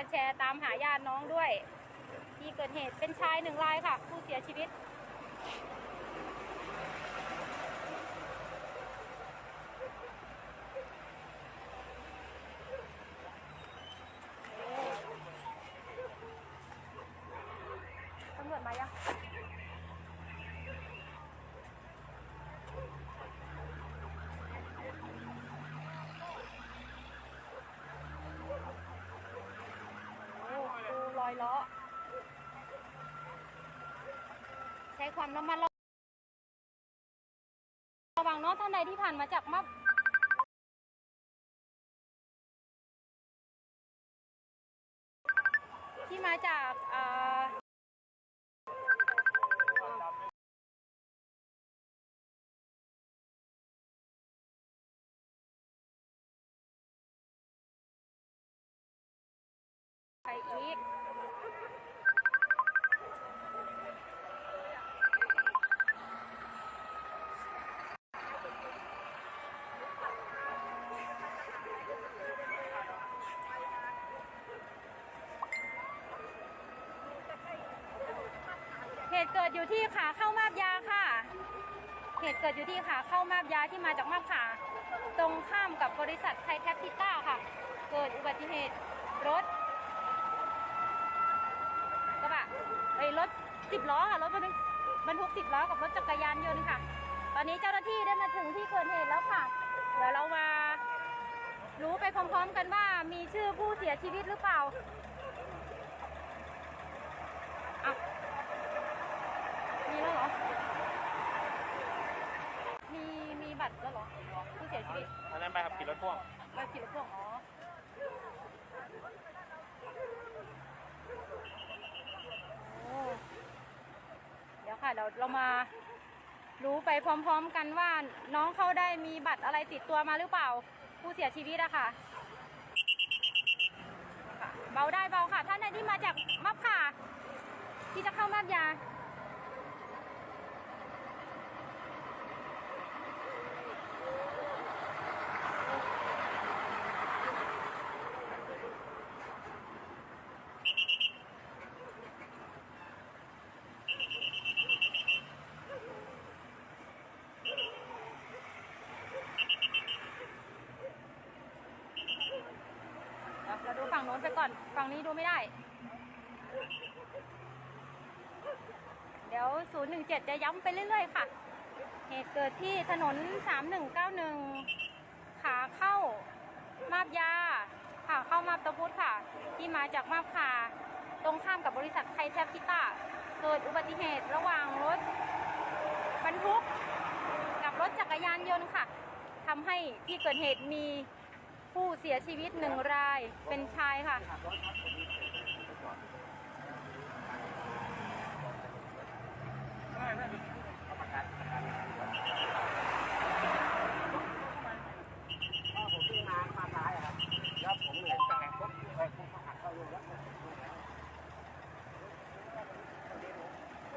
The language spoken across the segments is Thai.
กันแชร์ตามหาญาติน้องด้วย ที่เกิดเหตุเป็นชายหนึ่งรายค่ะ ผู้เสียชีวิต ตำรวจมายัง โอ้ดูรอยล้อ ใช้ความระมัดระวังเนาะท่านใดที่ผ่านมาจากมับที่มาจาก ตุเกิดอยู่ที่ขาเข้ามาบยาค่ะ เหตุเกิดอยู่ที่ขาเข้ามาบยาที่มาจากมาบขาตรงข้ามกับบริษัทไทยแคปพิต้าค่ะ เกิดอุบัติเหตุรถกระบะไอ้รถสิบล้อค่ะรถบรรทุกบรรทุกสิบล้อกับรถจักรยานยนต์ค่ะ ตอนนี้เจ้าหน้าที่ได้มาถึงที่เกิดเหตุแล้วค่ะ เดี๋ยวเรามารู้ไปพร้อมๆกันว่ามีชื่อผู้เสียชีวิตหรือเปล่าอะ มีแล้วเหรอ มีมีบัตรแล้วเหรอผู้เสียชีวิตอันนั้นไปขับขี่รถพ่วงบัตรขี่รถพ่วงอ๋อโอ้เดี๋ยวค่ะเดี๋ยวเรามารู้ไปพร้อมๆกันว่าน้องเขาได้มีบัตรอะไรติดตัวมาหรือเปล่า ผู้เสียชีวิตอะค่ะค่ะเบาได้เบาค่ะ ท่านใดที่มาจากมับค่ะ ที่จะเข้ามับยา เดี๋ยวเราดู ฝั่งโน้นไปก่อน ฝั่งนี้ดูไม่ได้ เดี๋ยว 017 จะย้ำไปเรื่อยๆ ค่ะ เหตุเกิดที่ถนน 3191 ขาเข้า มาบยา ขาเข้ามาบตะพุธค่ะ ที่มาจากมาบขาตรงข้ามกับบริษัทไทยแทบพิต้า เกิดอุบัติเหตุระหว่างรถบรรทุกกับรถจักรยานยนต์ค่ะทำให้ที่เกิดเหตุมี ผู้เสียชีวิตหนึ่งรายเป็นชายค่ะ ถ้าผมที่มามาซ้ายอะครับ แล้วผมเห็นแต่ปุ๊บไปปุ๊บมาหักเข้าลงแล้ว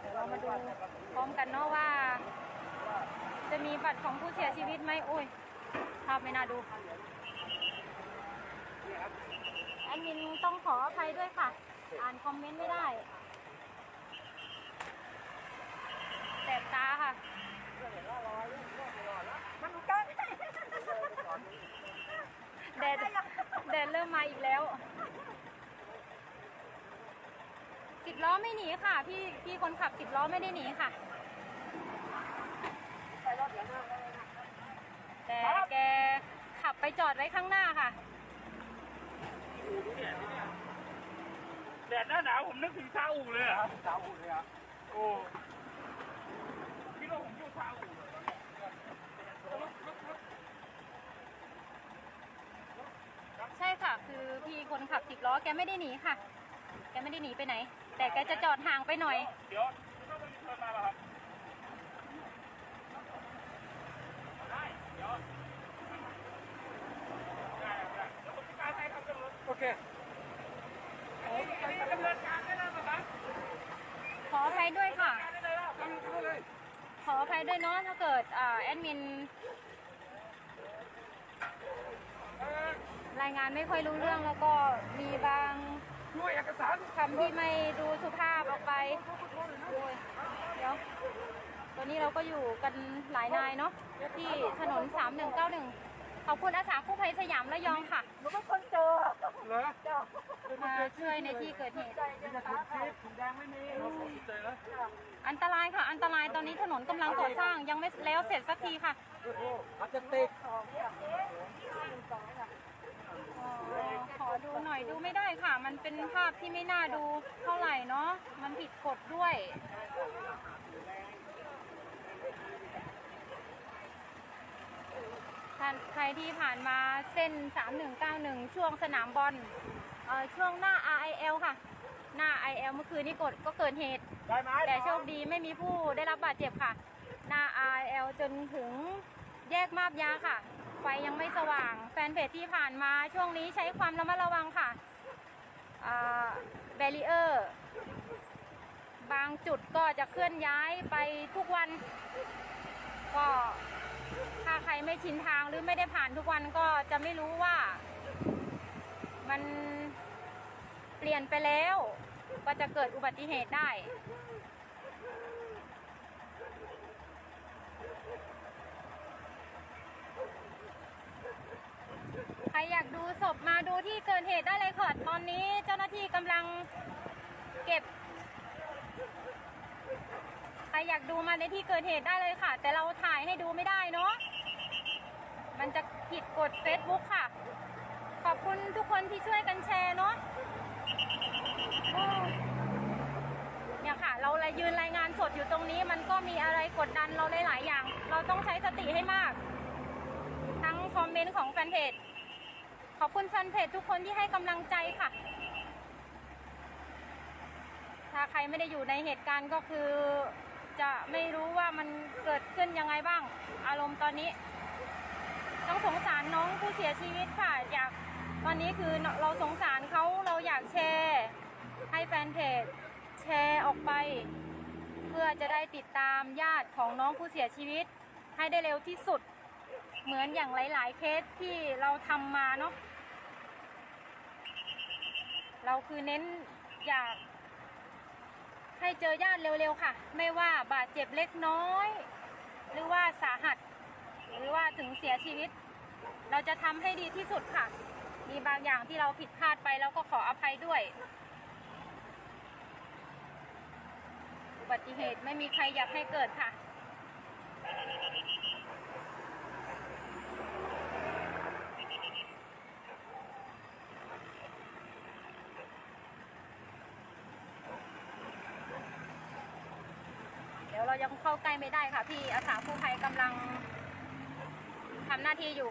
เดี๋ยวเรามาดูพร้อมกันเนาะว่า จะมีบัตรของผู้เสียชีวิตไหมโอ้ยภาพไม่น่าดู แอดมินต้องขออภัยด้วยค่ะ อ่านคอมเมนต์ไม่ได้แสบตาค่ะ มันก็แดดแดดเริ่มมาอีกแล้วสิบล้อไม่หนีค่ะ พี่พี่คนขับสิบล้อไม่ได้หนีค่ะ แต่แกขับไปจอดไว้ข้างหน้าค่ะ แดดหน้าหนาวผมนึกถึงซาอุเลยอะซาอุเลยอะโอ้พี่ว่าผมอยู่ซาอุเลยใช่ค่ะ คือพี่คนขับสิบล้อแกไม่ได้หนีค่ะ แกไม่ได้หนีไปไหน แต่แกจะจอดห่างไปหน่อย เดี๋ยวต้องไปเชิญมาแล้วครับ ได้เดี๋ยวได้ได้เดี๋ยวผมจะการให้ครับตำรวจโอเคผมไปดำเนินการได้แล้วนะครับ ขออภัยด้วยค่ะ การได้เลยแล้วทำได้เลย ขออภัยเนาะถ้าเกิดอแอดมิน รายงานไม่ค่อยรู้เรื่องแล้วก็มีบางด้วยเอกสารคำที่ไม่ดูสุภาพออกไปโอ้ยเดี๋ยวตอนนี้เราก็อยู่กันหลายนายเนาะที่ถนน 3191 ขอบคุณอาสากู้ภัยสยามระยองค่ะหนูเป็นคนเจอ เหรอมาช่วยในที่เกิดเหตุนี่จะถุงซีฟถุงแดงไม่มีเจอแล้วอันตรายค่ะ อันตรายตอนนี้ถนนกำลังก่อสร้างยังไม่แล้วเสร็จสักทีค่ะพลาสติกอ๋อขอดูหน่อยดูไม่ได้ค่ะ มันเป็นภาพที่ไม่น่าดูเท่าไหร่เนาะ มันผิดกฎด้วย ท่านใครที่ผ่านมาเส้น 3191 ช่วงสนามบอลเอ่อช่วงหน้า RIL ค่ะ หน้า IL เมื่อคืนนี้กดก็เกิดเหตุได้ไหมแต่โชคดีไม่มีผู้ได้รับบาดเจ็บค่ะ หน้า RL จนถึงแยกมาบยาค่ะ ไฟยังไม่สว่าง แฟนเพจที่ผ่านมาช่วงนี้ใช้ความระมัดระวังค่ะแบรีเออร์บางจุดก็จะเคลื่อนย้ายไปทุกวัน ก็ถ้าใครไม่ชินทางหรือไม่ได้ผ่านทุกวันก็จะไม่รู้ว่า มันเปลี่ยนไปแล้ว ก็จะเกิดอุบัติเหตุได้ ใครอยากดูศพมาดูที่เกิดเหตุได้เลยค่ะตอนนี้เจ้าหน้าที่กำลังเก็บใครอยากดูมาในที่เกิดเหตุได้เลยค่ะ แต่เราถ่ายให้ดูไม่ได้เนาะ มันจะผิดกฎ Facebook ค่ะ ขอบคุณทุกคนที่ช่วยกันแชร์เนาะเนี่ยค่ะ เราเลยยืนรายงานสดอยู่ตรงนี้ มันก็มีอะไรกดดันเราหลายๆอย่าง เราต้องใช้สติให้มาก ทั้งคอมเมนต์ของแฟนเพจ ขอบคุณแฟนเพจทุกคนที่ให้กำลังใจค่ะ ถ้าใครไม่ได้อยู่ในเหตุการณ์ก็คือ จะไม่รู้ว่ามันเกิดขึ้นยังไงบ้าง อารมณ์ตอนนี้ ต้องสงสารน้องผู้เสียชีวิตค่ะ อยากตอนนี้คือเราสงสารเขาเราอยากแชร์ ให้แฟนเพจแชร์ออกไป เพื่อจะได้ติดตามญาติของน้องผู้เสียชีวิต ให้ได้เร็วที่สุด เหมือนอย่างหลาย ๆ เคสที่เราทำมาเนาะเราคือเน้นอยาก ให้เจอญาติเร็ว ๆ ค่ะ ไม่ว่าบาดเจ็บเล็กน้อย หรือว่าสาหัส หรือว่าถึงเสียชีวิต เราจะทำให้ดีที่สุดค่ะ มีบางอย่างที่เราผิดพลาดไปแล้วก็ขออภัยด้วย อุบัติเหตุไม่มีใครอยากให้เกิดค่ะเดี๋ยวเรายังเข้าใกล้ไม่ได้ค่ะ พี่อาสากู้ภัยกำลังทำหน้าที่อยู่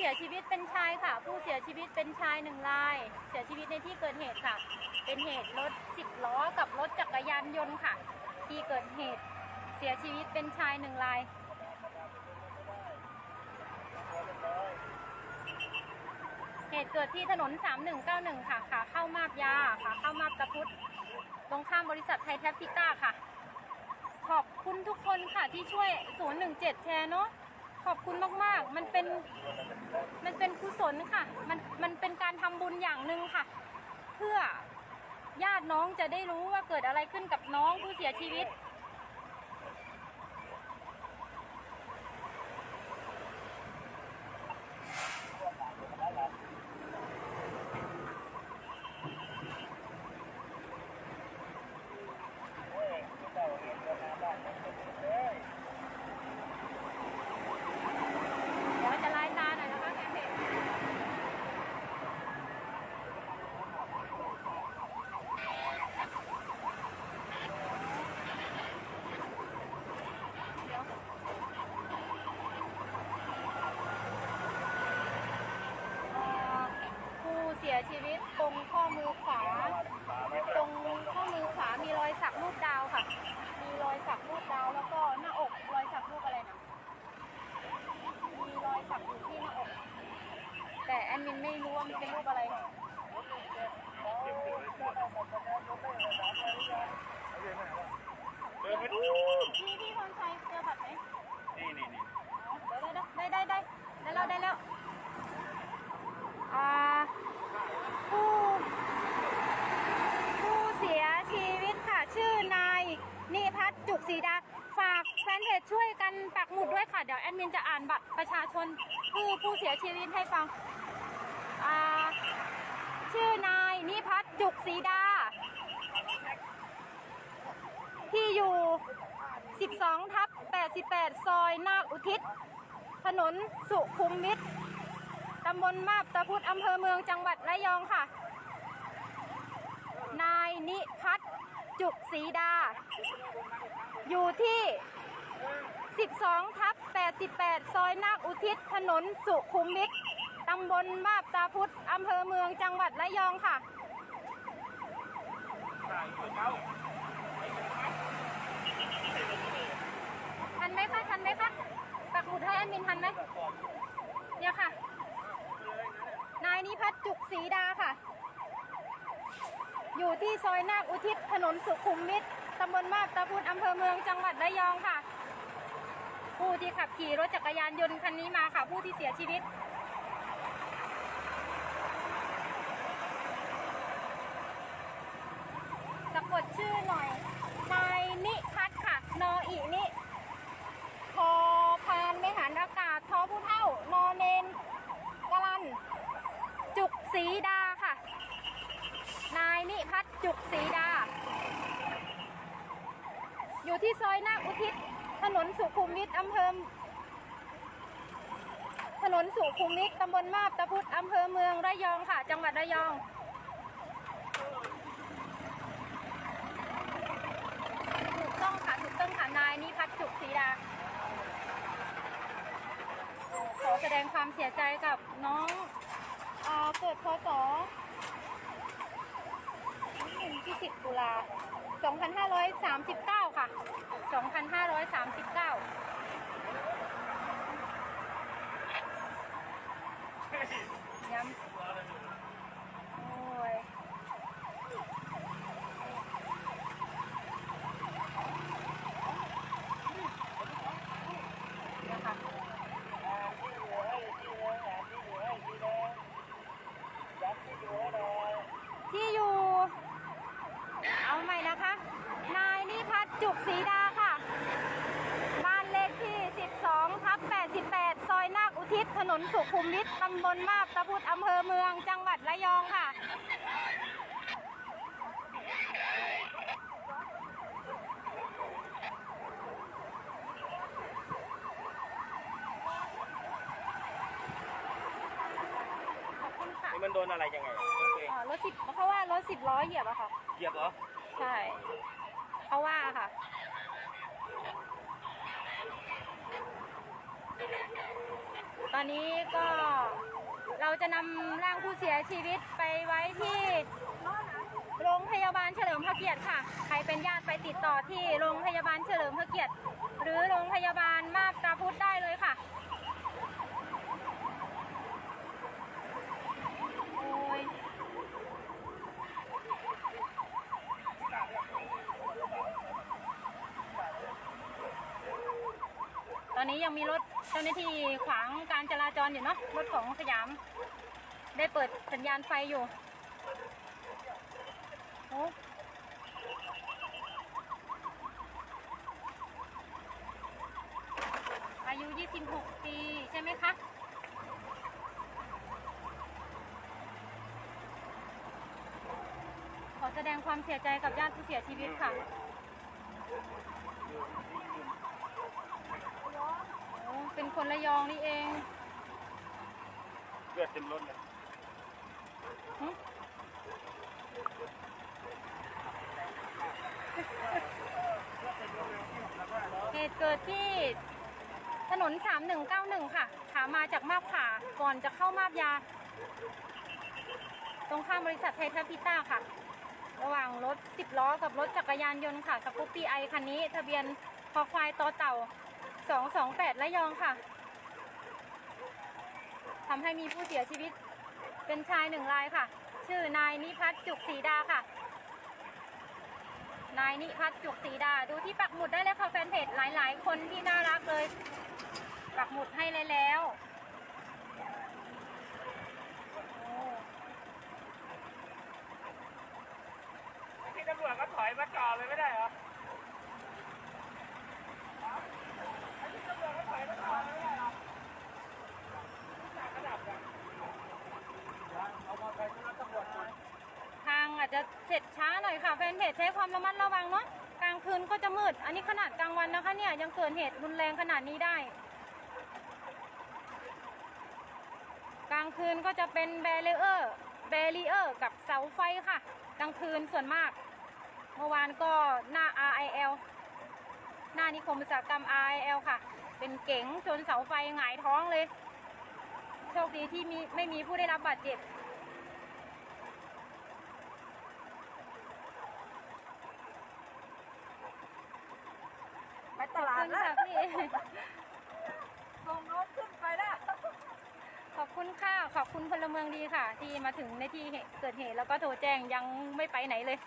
เสียชีวิตเป็นชายค่ะ ผู้เสียชีวิตเป็นชายหนึ่งราย เสียชีวิตในที่เกิดเหตุค่ะ เป็นเหตุรถสิบล้อกับรถจักรยานยนต์ค่ะ ที่เกิดเหตุเสียชีวิตเป็นชายหนึ่งรายเหตุเกิดที่ถนน 3191 ค่ะขาเข้ามาบยาขาเข้ามาบตะพุธตรงข้ามบริษัทไทยแทปพิต้าค่ะ ขอบคุณทุกคนค่ะที่ช่วย 017 แชร์เนาะ ขอบคุณมากๆ มันเป็น มันเป็นกุศลค่ะ มัน มันเป็นการทำบุญอย่างหนึ่งค่ะ เพื่อญาติน้องจะได้รู้ว่าเกิดอะไรขึ้นกับน้องผู้เสียชีวิต เดี๋ยวจะไล่ตาหน่อยนะคะแฟนเพจเดี๋ยวเอ่อผู้เสี ยชีวิตตรงข้อมือขวา ตรงข้อมือขวามีรอยสักรูปดาวค่ะ มีรอยสักรูปดาวแล้วก็หน้าอกรอยสักรูปอะไรนะมีรอยสักอยู่ที่หน้าอก แต่แอดมินไม่รู้ว่ามันเป็นรูปอะไรเดินไปดูพี่พี่พรชัยเจอบัตรไหมนี่นี่นี่ได้ได้ได้ได้ได้แล้วได้แล้วอ่าผู้ผู้เสียชีวิตค่ะ ชื่อนายนิพัฒน์จุ กศรีดา ฝากแฟนเพจช่วยกันปักหมุดด้วยค่ะ เดี๋ยวแอดมินจะอ่านบัตรประชาชนผู้ผู้เสียชีวิตให้ฟังชื่อนายนิพัฒน์จุกศรีดา ที่อยู่ 12 ทับ 88 ซอยนาคอุทิศ ถนนสุขุมวิทตำบลมาบตะพุธอำเภอเมืองจังหวัดระยองค่ะ นายนิพัฒน์จุกศรีดา อยู่ที่ 12 ทับ 88 ซอยนาคอุทิศ ถนนสุขุมวิทตำบลมาบตาพุธอำเภอเมืองจังหวัดระยองค่ะ ทันไหมคะ ทันไหมคะปักหมุดให้แอดมินทันไหมเนี่ยค่ะ นายนิพัฒน์จุกศรีดาค่ะ อยู่ที่ซอยนาคอุทิศ ถนนสุขุมวิท ตำบลมาบตาพุธอำเภอเมืองจังหวัดระยองค่ะ ผู้ที่ขับขี่รถจักรยานยนต์คันนี้มาค่ะ ผู้ที่เสียชีวิตสะกดชื่อหน่อย นายนิพัฒน์ค่ะ นออีนิพอพานไม่หันอากาศทอผู้เท่านอเนนกลัน จุกสีดาค่ะ นายนิพัฒน์จุกสีดา อยู่ที่ซอยนาคอุทิศ ถนนสุขุมวิทอำเภอ ถนนสุขุมวิทตำบลมาบตะพุธอำเภอเมืองระยองค่ะ จังหวัดระยองถูกต้องค่ะถูกต้องค่ะนายนิพัฒน์จุกศรีดาขอแสดงความเสียใจกับน้องเอเกิดพศที่10ตุลา2539 ค่ะ 2539 ย้ำโอ้ย นะคะที่อยู่ เอาใหม่นะคะ นายนิ พัฒน์จุกศรีดาค่ะ บ้านเลขที่ 12ทับ88 ซอยนาคอุทิศ ถนนสุขุมวิทตำบลมาบตะพุธอำเภอเมืองจังหวัดระยองค่ะขอบคุณค่ะนี่มันโดนอะไรยังไงอ๋อรถสิบเพราะว่ารถสิบล้อเหยียบอะค่ะ เหยียบเหรอ ใช่ เพราะว่าค่ะ ตอนนี้ก็เราจะนำร่างผู้เสียชีวิตไปไว้ที่โรงพยาบาลเฉลิมพระเกียรติค่ะ ใครเป็นญาติไปติดต่อที่โรงพยาบาลเฉลิมพระเกียรติ หรือโรงพยาบาลมาบตาพุธได้เลยค่ะ อนนี้ยังมีรถเจ้าหน้าที่ขวางการจราจรอยู่เนาะรถของสยาม ได้เปิดสัญญาณไฟอยู่โอ้อายุ 26 ปีใช่ไหมคะขอแสดงความเสียใจกับญาติผู้เสียชีวิตค่ะ เป็นคนระยองนี่เอง เลือดเต็มรถเลยหึเหตุเกิดที่ถนน 3191 ค่ะ ขามาจากมาบขาก่อนจะเข้ามาบยา ตรงข้ามบริษัทไทยทัพพิต้าค่ะ ระหว่างรถ 10 ล้อกับรถจักรยานยนต์ค่ะสกูปปี้ไอคันนี้ ทะเบียนคอควายต่อเต่า 228ระยองค่ะทำให้มีผู้เสียชีวิต เป็นชายหนึ่งรายค่ะ ชื่อนายนิพัฒน์จุกศรีดาค่ะ นายนิพัฒน์จุกศรีดา ดูที่ปักหมุดได้เลยค่ะแฟนเพจหลาย ๆ คนที่น่ารักเลย ปักหมุดให้เลยแล้วโอ้ที่ตำรวจก็ถอยมาจอดเลยไม่ได้เหรอไอ้ที่ตำรวจก็ถอยมาจอดเลยไม่ได้เหรอจากกระดับอะ เอามอเตอร์ไซค์ขึ้นรถตำรวจก่อน ทางอา จจะเสร็จช้าหน่อยค่ะแฟนเพจใช้ความระมัดระวังเนาะกลางคืนก็จะมืด อันนี้ขนาดกลางวันนะคะเนี่ยยังเกิดเหตุรุนแรงขนาดนี้ได้ กลางคืนก็จะเป็นแบรเออร์แบรีเออร์กับเสาไฟค่ะ กลางคืนส่วนมาก เมื่อวานก็หน้า RIL หน้านิคมอุตสาหกรรม RIL ค่ะ เป็นเก๋งชนเสาไฟหงายท้องเลย โชคดีที่มีไม่มีผู้ได้รับบาดเจ็บ ไปตลาด ขอบคุณ นะ ค่ะพี่ ส่งรถขึ้นไปนะ ขอบคุณค่ะ ขอบ งดีค่ะ ที่มาถึงในที่เหตุเกิดเหตุแล้วก็โทรแจ้งยังไม่ไปไหนเลย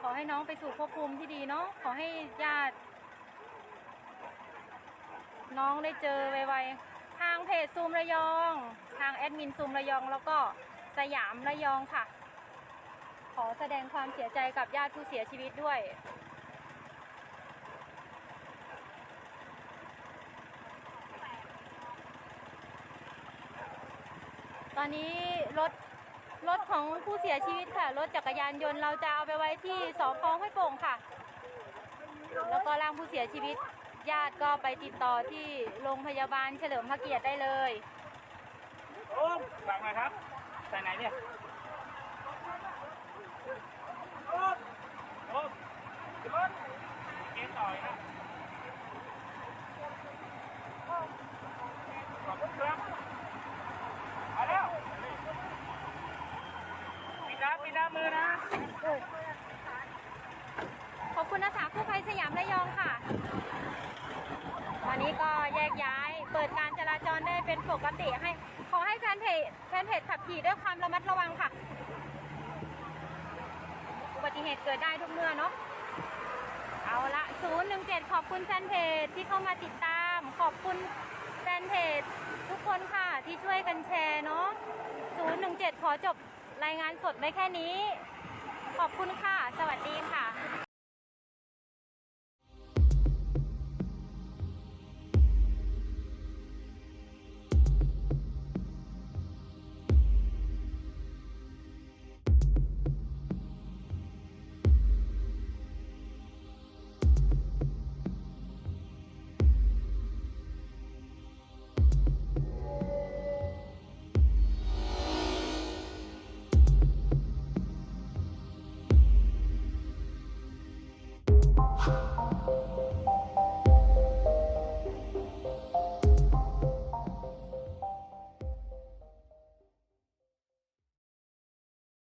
ขอให้น้องไปสู่ภพภูมิที่ดีเนาะ ขอให้ญาติ น้องได้เจอไวๆ ทางเพจซูมระยอง ทางแอดมินซูมระยอง แล้วก็สยามระยองค่ะ ขอแสดงความเสียใจกับญาติผู้เสียชีวิตด้วย อนนี้รถรถของผู้เสียชีวิตค่ะ รถจักรยานยนต์เราจะเอาไปไว้ที่สพห้วยโป่งค่ะ แล้วก็ร่างผู้เสียชีวิต ญาติก็ไปติดต่อที่โรงพยาบาลเฉลิมพระเกียรติได้เลยโอ้ฝากหน่อยครับใส่ไหนเนี่ยโอ้โอ้รถเกณฑ์ต่อยนะขอบคุณครับมาแล้วปิิน้ำมือนะขอบคุณอาสากู้ภัยสยามระยองค่ะวันนี้ก็แยกย้าย เปิดการจราจรได้เป็นปกติให้ ขอให้แฟนเพจแฟนเพจขับขี่ด้วยความระมัดระวังค่ะ อุบัติเหตุเกิดได้ทุกเมื่อเนาะ เอาละ 017 ขอบคุณแฟนเพจที่เข้ามาติดตาม ขอบคุณแฟนเพจทุกคนค่ะที่ช่วยกันแชร์เนาะ017 ขอจบ รายงานสดไว้แค่นี้ ขอบคุณค่ะ สวัสดีค่ะ